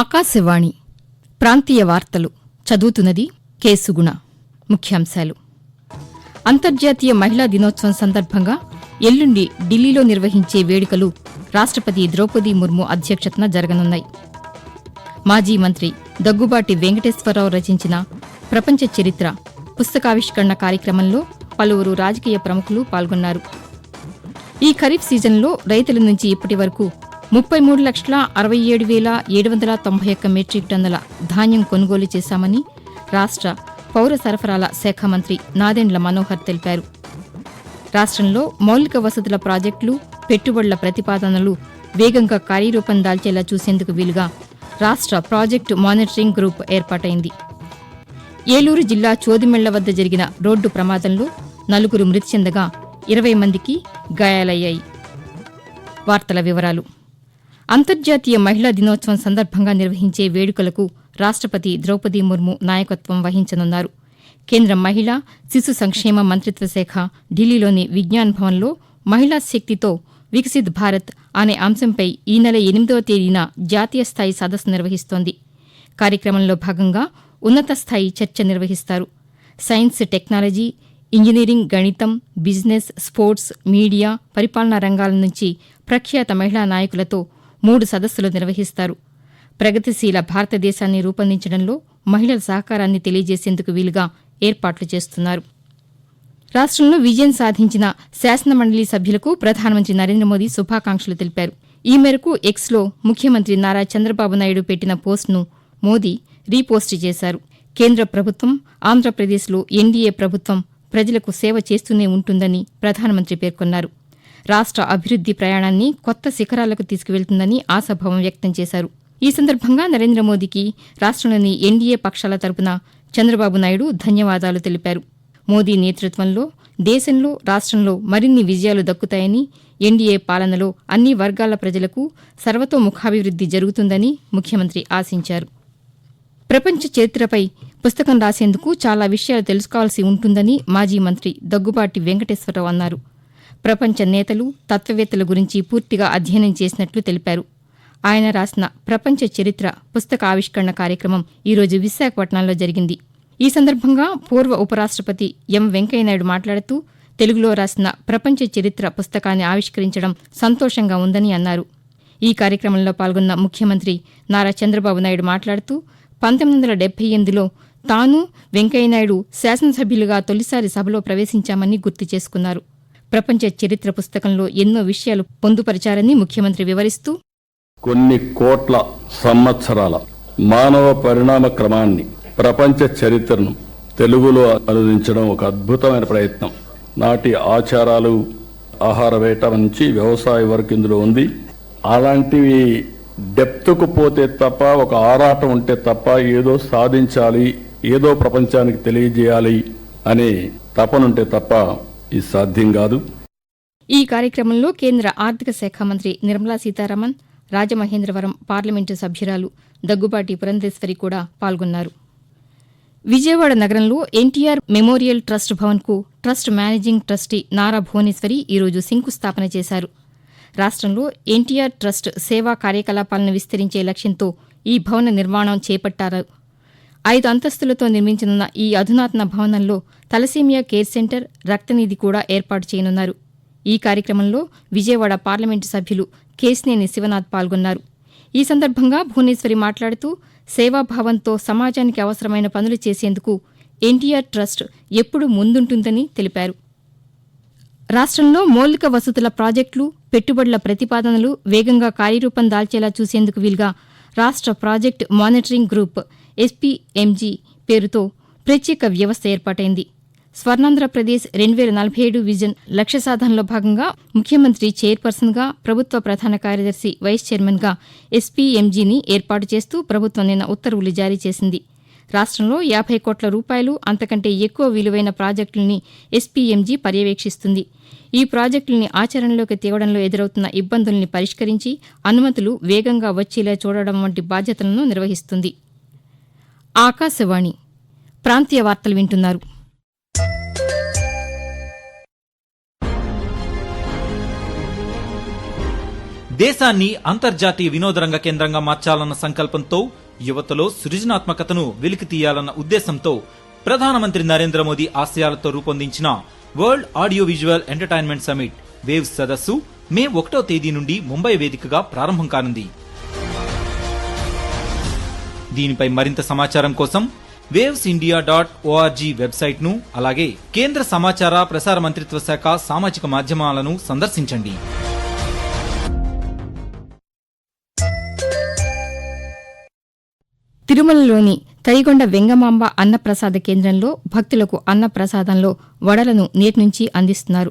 ఆకాశవాణి ప్రాంతీయ వార్తలు చదువుతున్నది కేసుగుణ ముఖ్యాంశాలు. అంతర్జాతీయ మహిళా దినోత్సవం సందర్భంగా ఎల్లుండి ఢిల్లీలో నిర్వహించే వేడుకలు రాష్టపతి ద్రౌపది ముర్ము అధ్యక్షతన జరగనున్నాయి. మాజీ మంత్రి దగ్గుబాటి వెంకటేశ్వరరావు రచించిన ప్రపంచ చరిత్ర పుస్తకావిష్కరణ కార్యక్రమంలో పలువురు రాజకీయ ప్రముఖులు పాల్గొన్నారు. ఈ ఖరీఫ్ సీజన్లో రైతుల నుంచి ఇప్పటి వరకు ముప్పై మూడు లక్షల అరవై ఏడు వేల ఏడు వందల తొంభై ఒక్క మెట్రిక్ టన్నుల ధాన్యం కొనుగోలు చేశామని రాష్ట్ర పౌర సరఫరాల శాఖ మంత్రి నాదెండ్ల మనోహర్ తెలిపారు. రాష్ట్రంలో మౌలిక వసతుల ప్రాజెక్టులు పెట్టుబడుల ప్రతిపాదనలు వేగంగా కార్యరూపం దాల్చేలా చూసేందుకు వీలుగా రాష్ట్ర ప్రాజెక్టు మానిటరింగ్ గ్రూప్ ఏర్పాటైంది. ఏలూరు జిల్లా చోదిమెళ్ళ వద్ద జరిగిన రోడ్డు ప్రమాదంలో నలుగురు మృతి చెందగా ఇరవై మందికి గాయాలయ్యాయి. వార్తల వివరాలు అంతర్జాతీయ మహిళా దినోత్సవం సందర్భంగా నిర్వహించే వేడుకలకు రాష్టపతి ద్రౌపది ముర్ము నాయకత్వం వహించనున్నారు. కేంద్ర మహిళా శిశు సంక్షేమ మంత్రిత్వ శాఖ ఢిల్లీలోని విజ్ఞాన్ భవన్లో మహిళా శక్తితో వికసిత్ భారత్ అనే అంశంపై ఈ నెల ఎనిమిదవ తేదీన జాతీయ స్థాయి సదస్సు నిర్వహిస్తోంది. కార్యక్రమంలో భాగంగా ఉన్నత స్థాయి చర్చ నిర్వహిస్తారు. సైన్స్ టెక్నాలజీ ఇంజనీరింగ్ గణితం బిజినెస్ స్పోర్ట్స్ మీడియా పరిపాలనా రంగాల నుంచి ప్రఖ్యాత మహిళా నాయకులతో మూడు సదస్సులు నిర్వహిస్తారు. ప్రగతిశీల భారతదేశాన్ని రూపొందించడంలో మహిళల సహకారాన్ని తెలియజేసేందుకు వీలుగా ఏర్పాట్లు చేస్తున్నారు. రాష్ట్రంలో విజయం సాధించిన శాసనమండలి సభ్యులకు ప్రధానమంత్రి నరేంద్ర మోదీ శుభాకాంక్షలు తెలిపారు. ఈ మేరకు ఎక్స్లో ముఖ్యమంత్రి నారా చంద్రబాబు నాయుడు పెట్టిన పోస్టును మోదీ రీపోస్ట్ చేశారు. కేంద్ర ప్రభుత్వం ఆంధ్రప్రదేశ్లో ఎన్డీఏ ప్రభుత్వం ప్రజలకు సేవ చేస్తూనే ఉంటుందని ప్రధానమంత్రి పేర్కొన్నారు. రాష్ట్ర అభివృద్ది ప్రయాణాన్ని కొత్త శిఖరాలకు తీసుకువెళ్తుందని ఆశాభావం వ్యక్తం చేశారు. ఈ సందర్భంగా నరేంద్ర మోదీకి రాష్ట్రంలోని ఎన్డీఏ పక్షాల తరపున చంద్రబాబు నాయుడు ధన్యవాదాలు తెలిపారు. మోదీ నేతృత్వంలో దేశంలో రాష్ట్రంలో మరిన్ని విజయాలు దక్కుతాయని ఎన్డీఏ పాలనలో అన్ని వర్గాల ప్రజలకు సర్వతోముఖాభివృద్ది జరుగుతుందని ముఖ్యమంత్రి ఆశించారు. ప్రపంచ చరిత్రపై పుస్తకం రాసేందుకు చాలా విషయాలు తెలుసుకోవాల్సి ఉంటుందని మాజీ మంత్రి దగ్గుబాటి వెంకటేశ్వరరావు అన్నారు. ప్రపంచ నేతలు తత్వవేత్తల గురించి పూర్తిగా అధ్యయనం చేసినట్లు తెలిపారు. ఆయన రాసిన ప్రపంచ చరిత్ర పుస్తక ఆవిష్కరణ కార్యక్రమం ఈరోజు విశాఖపట్నంలో జరిగింది. ఈ సందర్భంగా పూర్వ ఉపరాష్టపతి ఎం వెంకయ్యనాయుడు మాట్లాడుతూ తెలుగులో రాసిన ప్రపంచ చరిత్ర పుస్తకాన్ని ఆవిష్కరించడం సంతోషంగా ఉందని అన్నారు. ఈ కార్యక్రమంలో పాల్గొన్న ముఖ్యమంత్రి నారా చంద్రబాబు నాయుడు మాట్లాడుతూ పంతొమ్మిది వందల డెబ్బై ఎనిమిదిలో తాను వెంకయ్యనాయుడు శాసనసభ్యులుగా తొలిసారి సభలో ప్రవేశించామని గుర్తు చేసుకున్నారు. ప్రపంచ చరిత్ర పుస్తకంలో ఎన్నో విషయాలు పొందుపరిచారని ముఖ్యమంత్రి వివరిస్తూ కొన్ని కోట్ల సంవత్సరాల మానవ పరిణామ క్రమాన్ని ప్రపంచ చరిత్రను తెలుగులో అనువదించడం ఒక అద్భుతమైన ప్రయత్నం. నాటి ఆచారాలు ఆహార వేట నుంచి వ్యవసాయ వరకు ఇందులో ఉంది. అలాంటివి డెప్త్కు పోతే తప్ప ఒక ఆరాటం ఉంటే తప్ప ఏదో సాధించాలి ఏదో ప్రపంచానికి తెలియజేయాలి అనే తపనుంటే తప్ప ఇది సాధ్యం కాదు. ఈ కార్యక్రమంలో కేంద్ర ఆర్థిక శాఖ మంత్రి నిర్మలా సీతారామన్ రాజమహేంద్రవరం పార్లమెంటు సభ్యురాలు దగ్గుబాటి పురంధేశ్వరి కూడా పాల్గొన్నారు. విజయవాడ నగరంలో NTR memorial trust భవన్కు trust managing trustee Nara Bhuvaneswari ఈరోజు శంకుస్థాపన చేశారు. రాష్ట్రంలో ఎన్టీఆర్ ట్రస్ట్ సేవా కార్యకలాపాలను విస్తరించే లక్ష్యంతో ఈ భవన నిర్మాణం చేపట్టారు ఐదు అంతస్తులతో నిర్మించనున్న ఈ అధునాతన భవనంలో తలసీమియా కేర్ సెంటర్ రక్తనిధి కూడా ఏర్పాటు చేయనున్నారు. ఈ కార్యక్రమంలో విజయవాడ పార్లమెంటు సభ్యులు కేశినేని శివనాథ్ పాల్గొన్నారు. ఈ సందర్భంగా భువనేశ్వరి మాట్లాడుతూ సేవాభావంతో సమాజానికి అవసరమైన పనులు చేసేందుకు ఎన్టీఆర్ ట్రస్ట్ ఎప్పుడూ ముందుంటుందని తెలిపారు. రాష్ట్రంలో మౌలిక వసతుల ప్రాజెక్టులు పెట్టుబడుల ప్రతిపాదనలు వేగంగా కార్యరూపం దాల్చేలా చూసేందుకు వీలుగా రాష్ట్ర ప్రాజెక్టు మానిటరింగ్ గ్రూప్ ఎస్పీఎంజీ పేరుతో ప్రత్యేక వ్యవస్థ ఏర్పాటైంది. స్వర్ణాంధ్రప్రదేశ్ రెండు వేల నలభై ఏడు విజన్ లక్ష్య సాధనలో భాగంగా ముఖ్యమంత్రి చైర్పర్సన్గా ప్రభుత్వ ప్రధాన కార్యదర్శి వైస్ చైర్మన్గా ఎస్పీఎంజీని ఏర్పాటు చేస్తూ ప్రభుత్వం నిన్న ఉత్తర్వులు జారీ చేసింది. రాష్ట్రంలో యాభై కోట్ల రూపాయలు అంతకంటే ఎక్కువ విలువైన ప్రాజెక్టుల్ని ఎస్పీఎంజీ పర్యవేక్షిస్తుంది. ఈ ప్రాజెక్టుల్ని ఆచరణలోకి తేవడంలో ఎదురవుతున్న ఇబ్బందుల్ని పరిష్కరించి అనుమతులు వేగంగా వచ్చేలా చూడడం వంటి బాధ్యతలను నిర్వహిస్తుంది. ఆకాశవాణి ప్రాంతీయ వార్తలు వింటున్నారు. దేశాన్ని అంతర్జాతీయ వినోదరంగ కేంద్రంగా మార్చాలన్న సంకల్పంతో యువతలో సృజనాత్మకతను వెలికి తీయాలన్న ఉద్దేశంతో ప్రధానమంత్రి నరేంద్ర మోదీ ఆశయాలతో రూపొందించిన world audio visual entertainment summit waves సదస్సు మే ఒకటో తేదీ నుండి ముంబై వేదికగా ప్రారంభం కానుంది. దీనిపై మరింత సమాచారం కోసం వేవ్స్ ఇండియా డాట్ ఓఆర్జీ వెబ్సైట్ను అలాగే కేంద్ర సమాచార ప్రసార మంత్రిత్వ శాఖ సామాజిక మాధ్యమాలను సందర్శించండి. తిరుమలలోని తరిగొండ వెంగమాంబ అన్నప్రసాద కేంద్రంలో భక్తులకు అన్నప్రసాదంలో వడలను నేటి నుంచి అందిస్తున్నారు.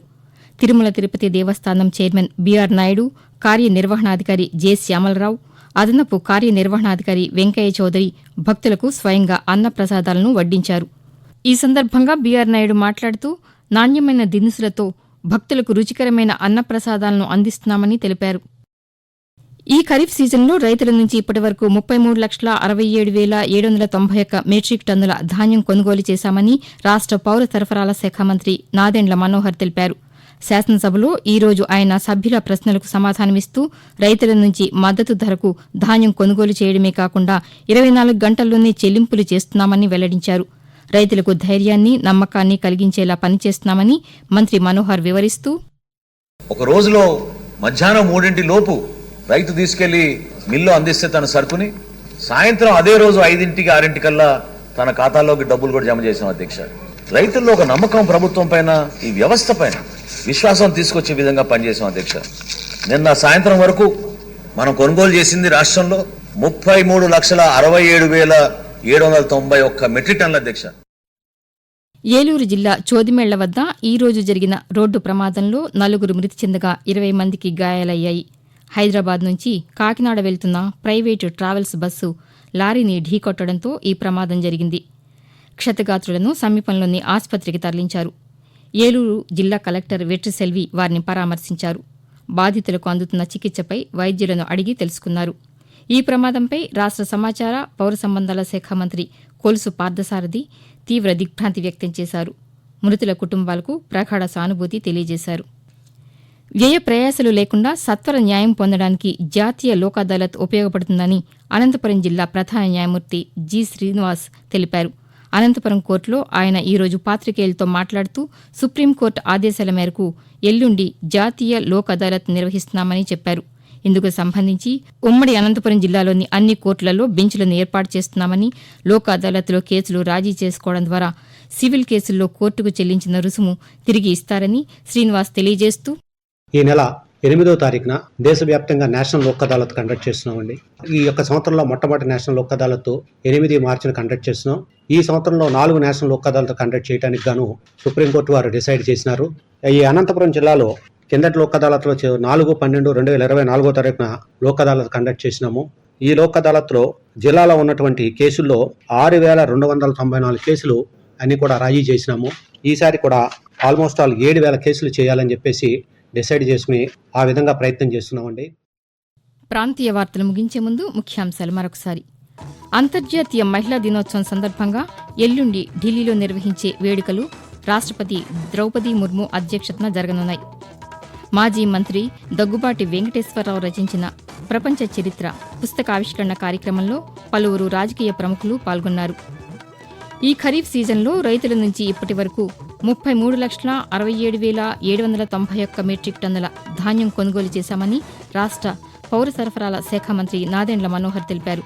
తిరుమల తిరుపతి దేవస్థానం చైర్మన్ బీఆర్ నాయుడు కార్యనిర్వహణాధికారి జె శ్యామలరావు అదనపు కార్యనిర్వహణాధికారి వెంకయ్య చౌదరి భక్తులకు స్వయంగా అన్నప్రసాదాలను వడ్డించారు. ఈ సందర్భంగా బీఆర్ నాయుడు మాట్లాడుతూ నాణ్యమైన దినుసులతో భక్తులకు రుచికరమైన అన్నప్రసాదాలను అందిస్తున్నామని తెలిపారు. ఈ ఖరీఫ్ సీజన్లో రైతుల నుంచి ఇప్పటి వరకు ముప్పై మూడు లక్షల అరవై ఏడు వేల ఏడు వందల తొంభై ఒక్క మెట్రిక్ టన్నుల ధాన్యం కొనుగోలు చేశామని రాష్ట పౌర సరఫరాల శాఖ మంత్రి నాదెండ్ల మనోహర్ తెలిపారు. శాసనసభలో ఈ రోజు ఆయన సభ్యుల ప్రశ్నలకు సమాధానమిస్తూ రైతుల నుంచి మద్దతు ధరకు ధాన్యం కొనుగోలు చేయడమే కాకుండా ఇరవై నాలుగు గంటల్లోనే చెల్లింపులు చేస్తున్నామని వెల్లడించారు. రైతులకు ధైర్యాన్ని నమ్మకాన్ని కలిగించేలా పనిచేస్తున్నామని మంత్రి మనోహర్ వివరిస్తూ ఒక రోజులో మధ్యాహ్నం మూడింటి లోపు రైతు తీసుకెళ్ళి మిల్లు అందిస్తే తన సరుకుని సాయంత్రం అదే రోజు ఐదింటికి ఆరింటికల్లా తన ఖాతాలోకి డబ్బులు కూడా జమ చేసాం అధ్యక్ష. రైతుల్లో ఒక నమ్మకం ప్రభుత్వం పైన ఈ వ్యవస్థ పైన విశ్వాసం తీసుకొచ్చే విధంగా పనిచేసాం అధ్యక్ష. నిన్న సాయంత్రం వరకు మనం కొనుగోలు చేసింది రాష్ట్రంలో ముప్పై మూడు లక్షల అరవై ఏడు వేల ఏడు వందల తొంభై ఒక్క మెట్రిక్ టన్ల అధ్యక్ష. ఏలూరు జిల్లా చోదిమేళ్ళ వద్ద ఈ రోజు జరిగిన రోడ్డు ప్రమాదంలో నలుగురు మృతి చెందగా ఇరవై మందికి గాయాలయ్యాయి. హైదరాబాద్ నుంచి కాకినాడ వెళ్తున్న ప్రైవేటు ట్రావెల్స్ బస్సు లారీని ఢీకొట్టడంతో ఈ ప్రమాదం జరిగింది. క్షతగాత్రులను సమీపంలోని ఆసుపత్రికి తరలించారు. ఏలూరు జిల్లా కలెక్టర్ వెట్రిసెల్వి వారిని పరామర్శించారు. బాధితులకు అందుతున్న చికిత్సపై వైద్యులను అడిగి తెలుసుకున్నారు. ఈ ప్రమాదంపై రాష్ట్ర సమాచార పౌర సంబంధాల శాఖ మంత్రి కొలుసు పార్థసారథి తీవ్ర దిగ్భ్రాంతి వ్యక్తం చేశారు. మృతుల కుటుంబాలకు ప్రగాఢ సానుభూతి తెలియజేశారు. వ్యయ ప్రయాసలు లేకుండా సత్వర న్యాయం పొందడానికి జాతీయ లోక్ అదాలత్ ఉపయోగపడుతుందని అనంతపురం జిల్లా ప్రధాన న్యాయమూర్తి జి శ్రీనివాస్ తెలిపారు. అనంతపురం కోర్టులో ఆయన ఈరోజు పాతికేయులతో మాట్లాడుతూ సుప్రీంకోర్టు ఆదేశాల మేరకు ఎల్లుండి జాతీయ లోక్ అదాలత్ నిర్వహిస్తున్నామని చెప్పారు. ఇందుకు సంబంధించి ఉమ్మడి అనంతపురం జిల్లాలోని అన్ని కోర్టులలో బెంచ్లను ఏర్పాటు చేస్తున్నామని లోక్ అదాలత్లో కేసులు రాజీ చేసుకోవడం ద్వారా సివిల్ కేసుల్లో కోర్టుకు చెల్లించిన రుసుము తిరిగి ఇస్తారని శ్రీనివాస్ తెలియజేస్తూ ఈ నెల ఎనిమిదో తారీఖున దేశవ్యాప్తంగా నేషనల్ లోక్ అదాలత్ కండక్ట్ చేస్తున్నామండి. ఈ యొక్క సంవత్సరంలో మొట్టమొదటి నేషనల్ లోక్ అదాలత్ ఎనిమిది మార్చిని కండక్ట్ చేస్తున్నాం. ఈ సంవత్సరంలో నాలుగు నేషనల్ లోక్ అదాలత్ కండక్ట్ చేయడానికి గాను సుప్రీంకోర్టు వారు డిసైడ్ చేసినారు. ఈ అనంతపురం జిల్లాలో కిందటి లోక్ అదాలత్లో నాలుగు పన్నెండు రెండు వేల ఇరవై నాలుగో తారీఖున లోక్ అదాలత్ కండక్ట్ చేసినాము. ఈ లోక్ అదాలత్లో జిల్లాలో ఉన్నటువంటి కేసుల్లో ఆరు వేల రెండు వందల తొంభై నాలుగు కేసులు అన్ని కూడా రాజీ చేసినాము. ఈసారి కూడా ఆల్మోస్ట్ ఆల్ ఏడు వేల కేసులు చేయాలని చెప్పేసి డిసైడ్ చేసుకుని ఆ విధంగా ప్రయత్నం చేస్తున్నామండి. ప్రాంతీయ వార్తలు ముగించే ముందు ముఖ్యాంశాలు మరొకసారి. అంతర్జాతీయ మహిళా దినోత్సవం సందర్భంగా ఎల్లుండి ఢిల్లీలో నిర్వహించే వేడుకలు రాష్ట్రపతి ద్రౌపది ముర్ము అధ్యక్షతన జరగనున్నాయి. మాజీ మంత్రి దగ్గుబాటి వెంకటేశ్వరరావు రచించిన ప్రపంచ చరిత్ర పుస్తకావిష్కరణ కార్యక్రమంలో పలువురు రాజకీయ ప్రముఖులు పాల్గొన్నారు. ఈ ఖరీఫ్ సీజన్లో రైతుల నుంచి ఇప్పటి వరకు ముప్పై మూడు లక్షల అరవై ఏడు వేల ఏడు వందల తొంభై ఒక్క మెట్రిక్ టన్నుల ధాన్యం కొనుగోలు చేశామని రాష్ట్ర పౌర సరఫరాల శాఖ మంత్రి నాదెండ్ల మనోహర్ తెలిపారు.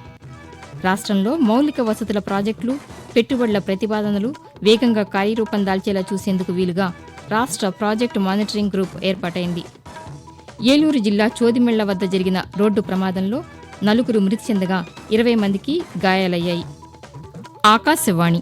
రాష్ట్రంలో మౌలిక వసతుల ప్రాజెక్టులు పెట్టుబడుల ప్రతిపాదనలు వేగంగా కార్యరూపం దాల్చేలా చూసేందుకు వీలుగా రాష్ట్ర ప్రాజెక్టు మానిటరింగ్ గ్రూప్ ఏర్పాటైంది. ఏలూరు జిల్లా చోదిమెళ్ళ వద్ద జరిగిన రోడ్డు ప్రమాదంలో నలుగురు మృతి చెందగా ఇరవై మందికి గాయాలయ్యాయి. ఆకాశవాణి